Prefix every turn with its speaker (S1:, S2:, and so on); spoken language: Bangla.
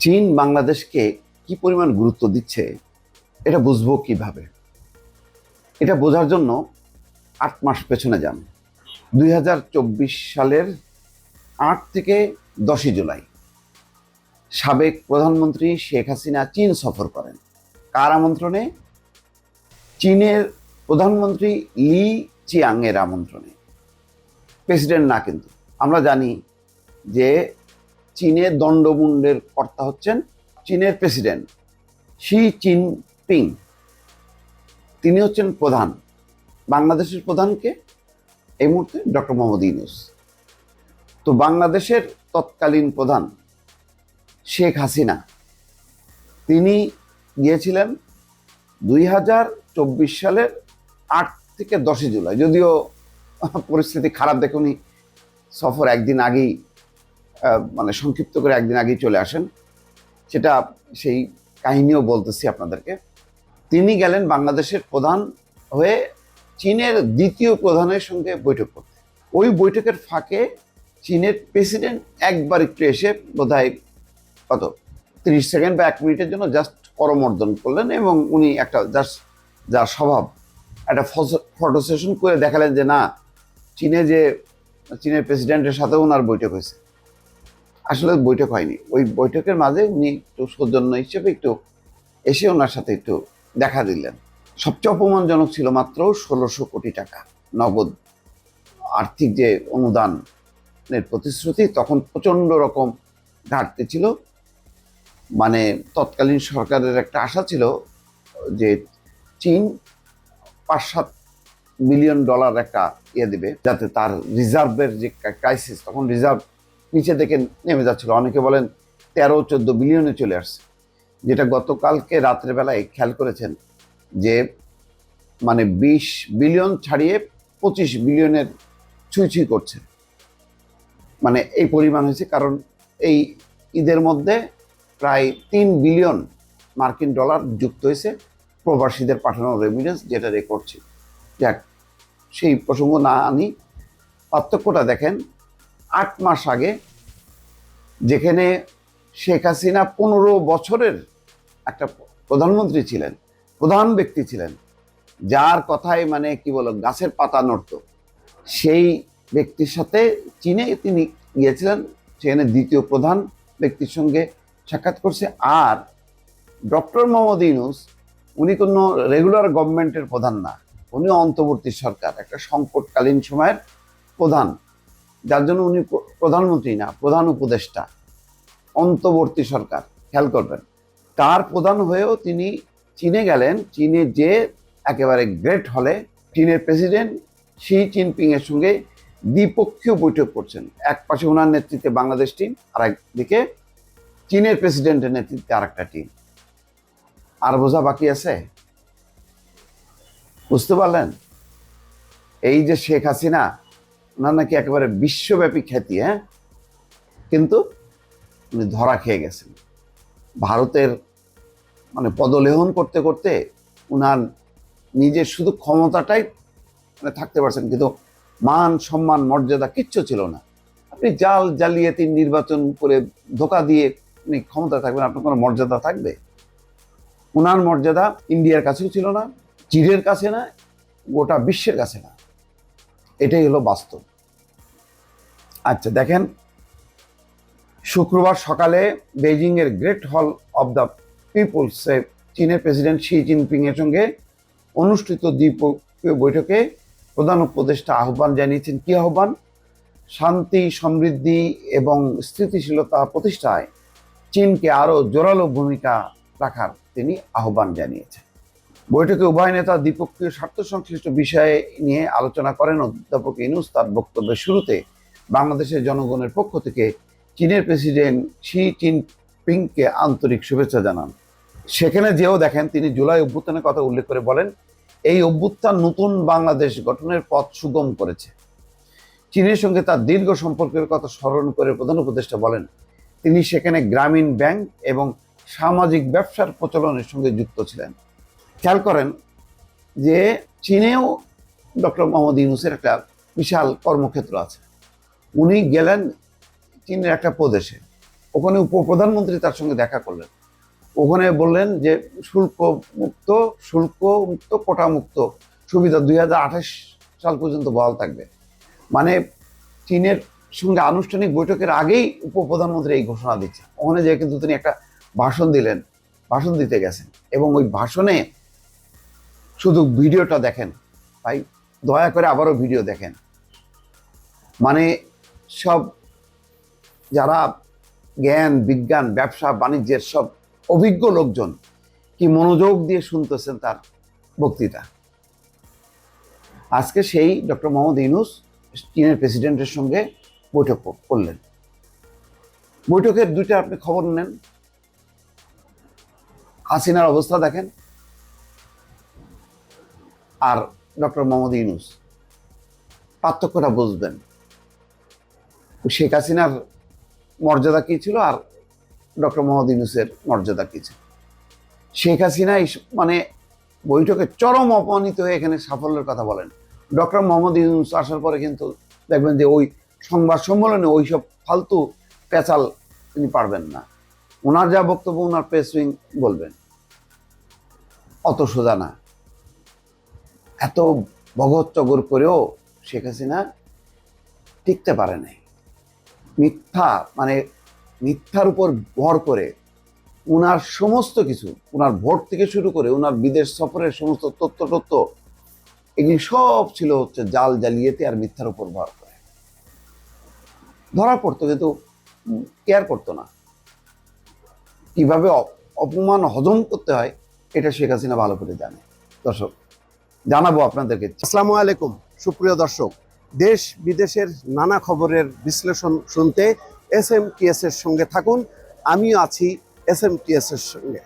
S1: চীন বাংলাদেশকে কি পরিমাণ গুরুত্ব দিচ্ছে, এটা বুঝব কীভাবে? এটা বোঝার জন্য আট মাস পেছনে যান। দুই হাজার চব্বিশ সালের আট থেকে দশই জুলাই সাবেক প্রধানমন্ত্রী শেখ হাসিনা চীন সফর করেন। কার আমন্ত্রণে? চীনের প্রধানমন্ত্রী লি চিয়াংয়ের আমন্ত্রণে। প্রেসিডেন্ট না কিন্তু। আমরা জানি যে চীনের দণ্ডমুণ্ডের কর্তা হচ্ছেন চীনের প্রেসিডেন্ট শি চিনপিং তিনি হচ্ছেন প্রধান। বাংলাদেশের প্রধানকে এই মুহূর্তে ডক্টর মোহাম্মদ ইউনুস। তো বাংলাদেশের তৎকালীন প্রধান শেখ হাসিনা। তিনি গিয়েছিলেন দুই হাজার চব্বিশ সালের আট থেকে দশই জুলাই। যদিও পরিস্থিতি খারাপ দেখে উনি সফর একদিন আগেই মানে সংক্ষিপ্ত করে একদিন আগেই চলে আসেন। সেটা সেই কাহিনীও বলতেছি আপনাদেরকে। তিনি গেলেন বাংলাদেশের প্রধান হয়ে চীনের দ্বিতীয় প্রধানের সঙ্গে বৈঠক করতে। ওই বৈঠকের ফাঁকে চীনের প্রেসিডেন্ট একবার একটু এসে বোধহয় কত, তিরিশ সেকেন্ড বা এক মিনিটের জন্য জাস্ট করমর্দন করলেন এবং উনি একটা জাস্ট যার স্বভাব, একটা ফটো সেশন করে দেখালেন যে না, চীনে যে, চীনের প্রেসিডেন্টের সাথে ওনার বৈঠক হয়েছে। আসলে বৈঠক হয়নি। ওই বৈঠকের মাঝে উনি একটু সৌজন্য হিসেবে একটু এসে ওনার সাথে একটু দেখা দিলেন। সবচেয়ে অপমানজনক ছিল মাত্র ষোলোশো কোটি টাকা নগদ আর্থিক যে অনুদানের প্রতিশ্রুতি, তখন প্রচণ্ড রকম ঘাটতি ছিল। মানে তৎকালীন সরকারের একটা আশা ছিল যে চীন পাঁচ সাত বিলিয়ন ডলার একটা ইয়ে দেবে, যাতে তার রিজার্ভের যে ক্রাইসিস, তখন রিজার্ভ নিচে থেকে নেমে যাচ্ছিল। অনেকে বলেন তেরো, চোদ্দ বিলিয়নে চলে আসছে। যেটা গতকালকে রাত্রেবেলায় খেয়াল করেছেন যে মানে বিশ বিলিয়ন ছাড়িয়ে পঁচিশ বিলিয়নের ছুঁই ছুঁই করছে। মানে এই পরিমাণ হয়েছে কারণ এই ঈদের মধ্যে প্রায় তিন বিলিয়ন মার্কিন ডলার যুক্ত হয়েছে প্রবাসীদের পাঠানো রেমিডেন্স যেটা রেকর্ড ছিল। যাক, সেই প্রসঙ্গ না আনি পার্থক্যটা দেখেন। আট মাস আগে, যেখানে শেখ হাসিনা পনেরো বছরের একটা প্রধানমন্ত্রী ছিলেন, প্রধান ব্যক্তি ছিলেন, যার কথায় মানে কি বলো গাছের পাতা নড়ত। সেই ব্যক্তির সাথে চীনে তিনি গিয়েছিলেন, সেখানে দ্বিতীয় প্রধান ব্যক্তির সঙ্গে সাক্ষাৎ করছে। আর ডক্টর মোহাম্মদ ইউনুস, উনি কোনো রেগুলার গভর্নমেন্টের প্রধান না উনি অন্তর্বর্তী সরকার, একটা সংকটকালীন সময়ের প্রধান। যার জন্য উনি প্রধানমন্ত্রী না, প্রধান উপদেষ্টা, অন্তর্বর্তী সরকার, খেয়াল করবেন। তার প্রধান হয়েও তিনি চীনে গেলেন, চীনে যে একেবারে গ্রেট হলে, চীনের প্রেসিডেন্ট শি জিনপিং এর সঙ্গে দ্বিপক্ষীয় বৈঠক করছেন। এক পাশে ওনার নেতৃত্বে বাংলাদেশ টিম, আর একদিকে চীনের প্রেসিডেন্টের নেতৃত্বে আর একটা টিম। আর বোঝা বাকি আছে? বুঝতে পারলেন? এই যে শেখ হাসিনা ওনার নাকি একেবারে বিশ্বব্যাপী খ্যাতি হ্যাঁ? কিন্তু উনি ধরা খেয়ে গেছেন। ভারতের মানে পদলেহন করতে করতে উনার নিজের শুধু ক্ষমতাটাই মানে থাকতে পারছেন, কিন্তু মান, সম্মান, মর্যাদা কিচ্ছু ছিল না। আপনি জাল জালিয়াতি নির্বাচন করে ধোকা দিয়ে আপনি ক্ষমতা থাকবেন, আপনার কোনো মর্যাদা থাকবে? উনার মর্যাদা ইন্ডিয়ার কাছেও ছিল না, চীনের কাছে না, গোটা বিশ্বের কাছে না। এটাই হলো বাস্তব। আচ্ছা দেখেন, শুক্রবার সকালে বেজিং এর গ্রেট হল অব দ্য পিপলসে চীনের প্রেসিডেন্ট শি জিনপিং এর সঙ্গে অনুষ্ঠিত দ্বিপক্ষীয় বৈঠকে প্রধান উপদেষ্টা আহ্বান জানিয়েছেন। কি আহ্বান? শান্তি, সমৃদ্ধি এবং স্থিতিশীলতা প্রতিষ্ঠায় চীনকে আরও জোরালো ভূমিকা রাখার তিনি আহ্বান জানিয়েছেন। বৈঠকে উভয় নেতা দ্বিপক্ষীয় স্বার্থ সংশ্লিষ্ট বিষয়ে নিয়ে আলোচনা করেন অধ্যাপক ইনুস, তার বক্তব্যের শুরুতে বাংলাদেশের জনগণের পক্ষ থেকে চীনের প্রেসিডেন্ট শি জিনপিংকে আন্তরিক শুভেচ্ছা জানান। সেখানে যেও দেখেন তিনি জুলাই অভ্যুত্থানের কথা উল্লেখ করে বলেন, এই অভ্যুত্থান নতুন বাংলাদেশ গঠনের পথ সুগম করেছে। চীনের সঙ্গে তার দীর্ঘ সম্পর্কের কথা স্মরণ করে প্রধান উপদেষ্টা বলেন, তিনি সেখানে গ্রামীণ ব্যাংক এবং সামাজিক ব্যবসার প্রচলনের সঙ্গে যুক্ত ছিলেন। খেয়াল করেন যে চীনেও ডক্টর মোহাম্মদ ইউনুসের একটা বিশাল কর্মক্ষেত্র আছে। উনি গেলেন চীনের একটা প্রদেশে। ওখানে উপপ্রধানমন্ত্রী তার সঙ্গে দেখা করলেন। ওখানে বললেন যে, শুল্ক মুক্ত শুল্ক মুক্ত, কোটা মুক্ত সুবিধা দুই হাজার আঠাশ সাল পর্যন্ত বহাল থাকবে। মানে চীনের সঙ্গে আনুষ্ঠানিক বৈঠকের আগেই উপপ্রধানমন্ত্রী এই ঘোষণা দিচ্ছে। ওখানে যে কিন্তু তিনি একটা ভাষণ দিলেন, ভাষণ দিতে গেছেন এবং ওই ভাষণে শুধু ভিডিওটা দেখেন। ভাই, দয়া করে আবারও ভিডিও দেখেন। মানে সব যারা জ্ঞান, বিজ্ঞান, ব্যবসা বাণিজ্যের সব অভিজ্ঞ লোকজন কি মনোযোগ দিয়ে শুনতেছেন তার বক্তৃতা? আজকে সেই ডক্টর মোহাম্মদ ইউনুস চীনের প্রেসিডেন্টের সঙ্গে বৈঠক করলেন। বৈঠকের দুইটা আপনি খবর নেন। হাসিনার অবস্থা দেখেন। আর ডক্টর মোহাম্মদ ইউনুস পার্থক্যটা বুঝবেন। শেখ হাসিনার মর্যাদা কী ছিল আর ডক্টর মোহাম্মদ ইউনুসের মর্যাদা কী ছিল? শেখ হাসিনা মানে বৈঠকে চরম অপমানিত হয়ে এখানে সাফল্যের কথা বলেন। ডক্টর মোহাম্মদ ইউনুস আসার পরে কিন্তু দেখবেন যে ওই সংবাদ সম্মেলনে ওই সব ফালতু পেঁচাল তিনি পারবেন না। ওনার যা বক্তব্য, ওনার প্রেস উইং বলবেন। অত সোজা না। এত ভগৎ চগর করেও শেখ হাসিনা টিকতে পারে নাই। মিথ্যা মানে মিথ্যার উপর ভর করে ওনার সমস্ত কিছু ওনার ভোট থেকে শুরু করে ওনার বিদেশ সফরের সমস্ত তথ্য তথ্য এগুলি সব ছিল হচ্ছে জাল জালিয়াতি আর মিথ্যার উপর ভর করে। ধরা পড়তো কিন্তু কেয়ার করতো না। কীভাবে অপমান, হজম করতে হয়, এটা শেখ হাসিনা ভালো করে জানে। দর্শক, জানাব আপনাদেরকে।
S2: আসসালামু আলাইকুম, সুপ্রিয় দর্শক। দেশ বিদেশের নানা খবরের বিশ্লেষণ শুনতে এস এম টি এর সঙ্গে থাকুন। আমিও আছি এস এম টি এর সঙ্গে।